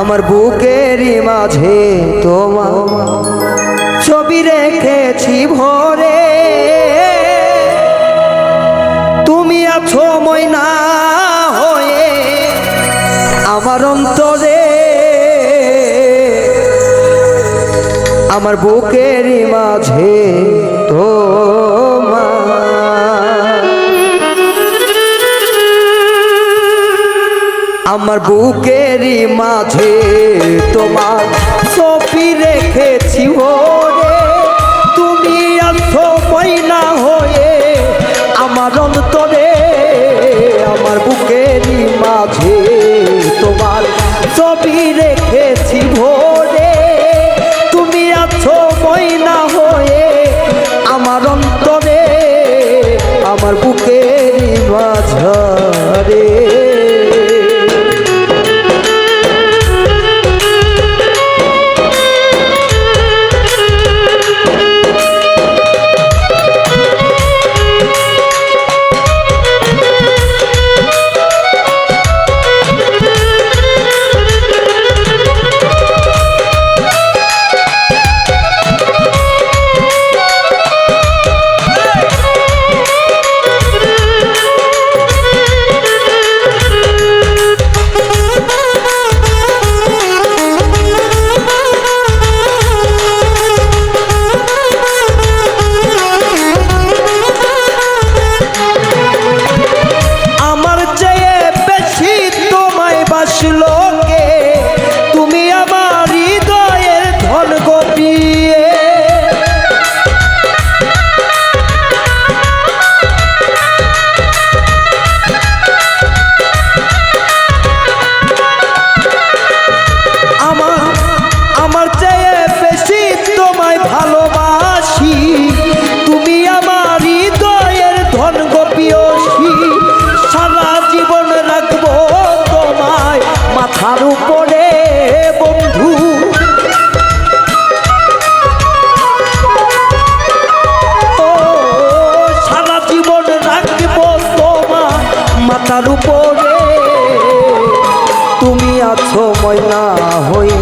আমার বুকেরই মাঝে তোমার ছবি রেখেছি ভরে। তুমি আছো ময়না হয়ে আমার অন্তরে। আমার বুকেরই মাঝে তোমার আমার বুকেরই মাঝে তোমার সপি রেখেছি ও রে তুমি আছো ময়না হয়ে আমার অন্তরে। আমার বুকেরই মাঝে তোমার সপি রেখেছি ময়না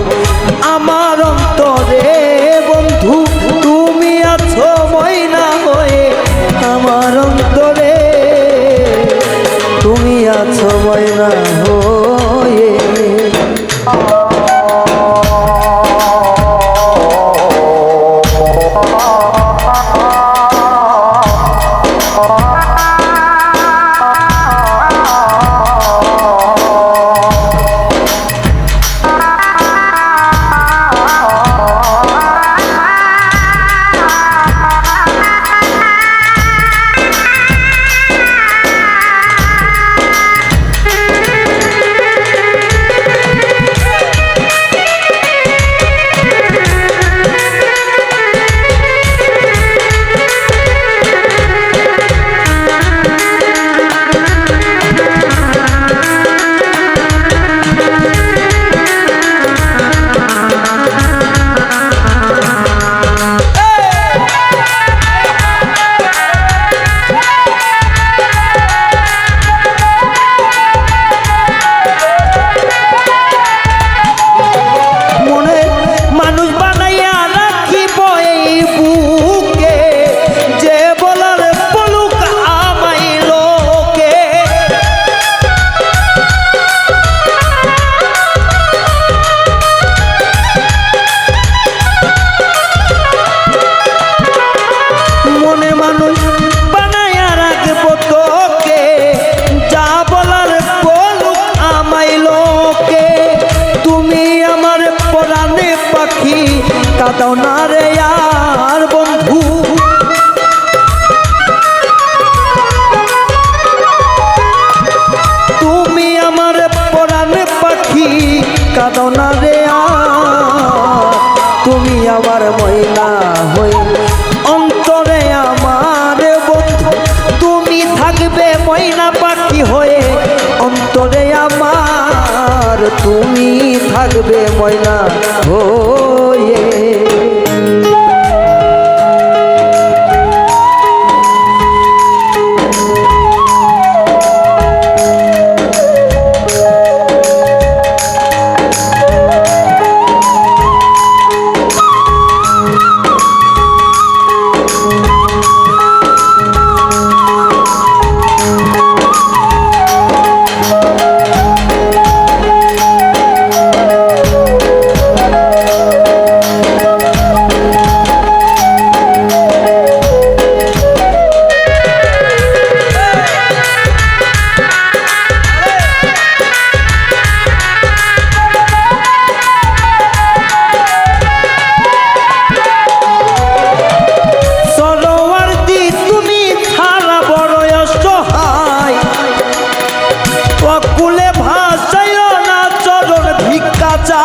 মনে মানুষ যা বলার বলুক লোকে। তুমি আমার পরাণে পাখি কাদাও না রে আর বন্ধু। তুমি আমার পরাণে পাখি কাদাও না রে তুমি আমার ময়না তুমি থাকবে ময়না হয়ে কুলে ভাসাইল না চরণ ভিক্ষা চা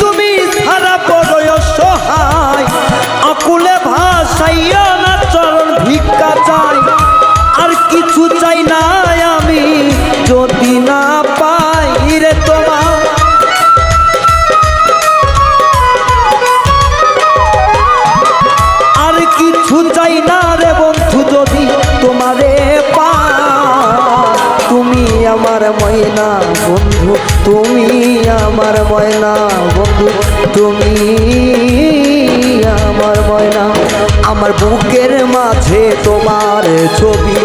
তুমি সারা সহায়। আকুলে ভাসাইয়া না চরণ ভিক্ষা চাই। আর কিছু চাই না আমি, যদি আমার ময়না, বন্ধু, তুমি আমার ময়না, বন্ধু, তুমি আমার ময়না। আমার বুকের মাঝে তোমার ছবি।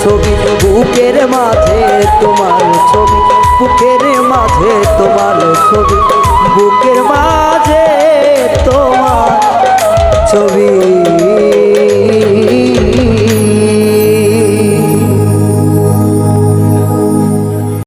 ছবি বুকের মাঝে তোমার ছবি বুকের মাঝে তোমার ছবি বুকের মাঝে তোমার ছবি।